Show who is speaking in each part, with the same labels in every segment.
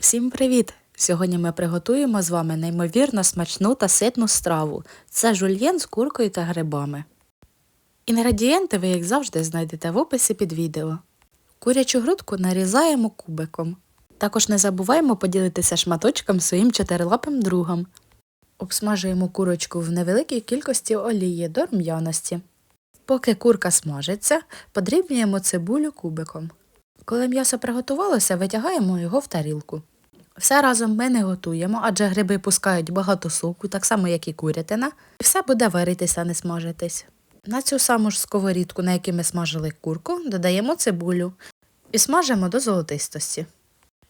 Speaker 1: Всім привіт! Сьогодні ми приготуємо з вами неймовірно смачну та ситну страву. Це жульєн з куркою та грибами. Інгредієнти ви, як завжди, знайдете в описі під відео. Курячу грудку нарізаємо кубиком. Також не забуваємо поділитися шматочком своїм чотирилапим другом. Обсмажуємо курочку в невеликій кількості олії до рум'яності. Поки курка смажиться, подрібнюємо цибулю кубиком. Коли м'ясо приготувалося, витягаємо його в тарілку. Все разом ми не готуємо, адже гриби пускають багато соку, так само як і курятина, і все буде варитися, не смажитись. На цю саму ж сковорідку, на якій ми смажили курку, додаємо цибулю і смажимо до золотистості.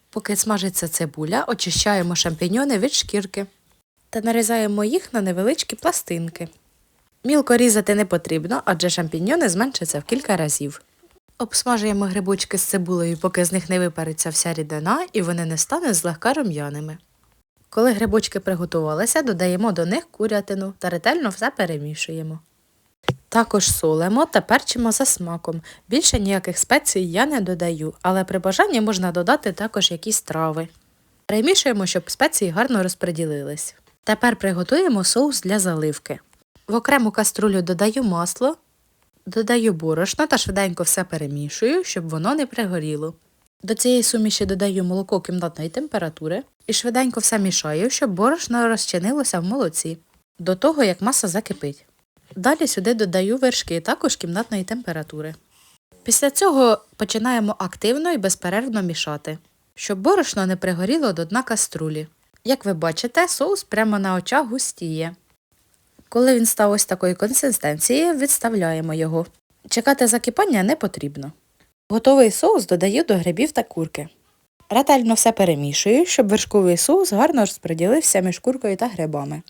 Speaker 1: Поки смажиться цибуля, очищаємо шампіньони від шкірки та нарізаємо їх на невеличкі пластинки. Мілко різати не потрібно, адже шампіньони зменшаться в кілька разів. Обсмажуємо грибочки з цибулею, поки з них не випариться вся рідина і вони не стануть злегка рум'яними. Коли грибочки приготувалися, додаємо до них курятину та ретельно все перемішуємо. Також солимо та перчимо за смаком. Більше ніяких спецій я не додаю, але при бажанні можна додати також якісь трави. Перемішуємо, щоб спеції гарно розподілились. Тепер приготуємо соус для заливки. В окрему каструлю додаю масло, Додаю борошно та швиденько все перемішую, щоб воно не пригоріло. До цієї суміші додаю молоко кімнатної температури і швиденько все мішаю, щоб борошно розчинилося в молоці, до того як маса закипить. Далі сюди додаю вершки також кімнатної температури. Після цього починаємо активно і безперервно мішати, щоб борошно не пригоріло до дна каструлі. Як ви бачите, соус прямо на очах густіє. Коли він став ось такої консистенції, відставляємо його. Чекати закипання не потрібно. Готовий соус додаю до грибів та курки. Ретельно все перемішую, щоб вершковий соус гарно розподілився між куркою та грибами.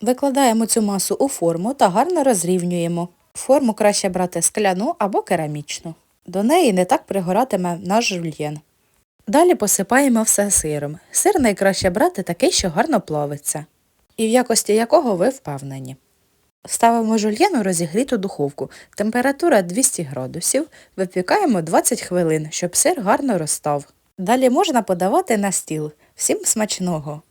Speaker 1: Викладаємо цю масу у форму та гарно розрівнюємо. Форму краще брати скляну або керамічну. До неї не так пригоратиме наш жульєн. Далі посипаємо все сиром. Сир найкраще брати такий, що гарно плавиться і в якості якого ви впевнені. Ставимо жульєн у розігріту духовку. Температура 200 градусів. Випікаємо 20 хвилин, щоб сир гарно розстав. Далі можна подавати на стіл. Всім смачного!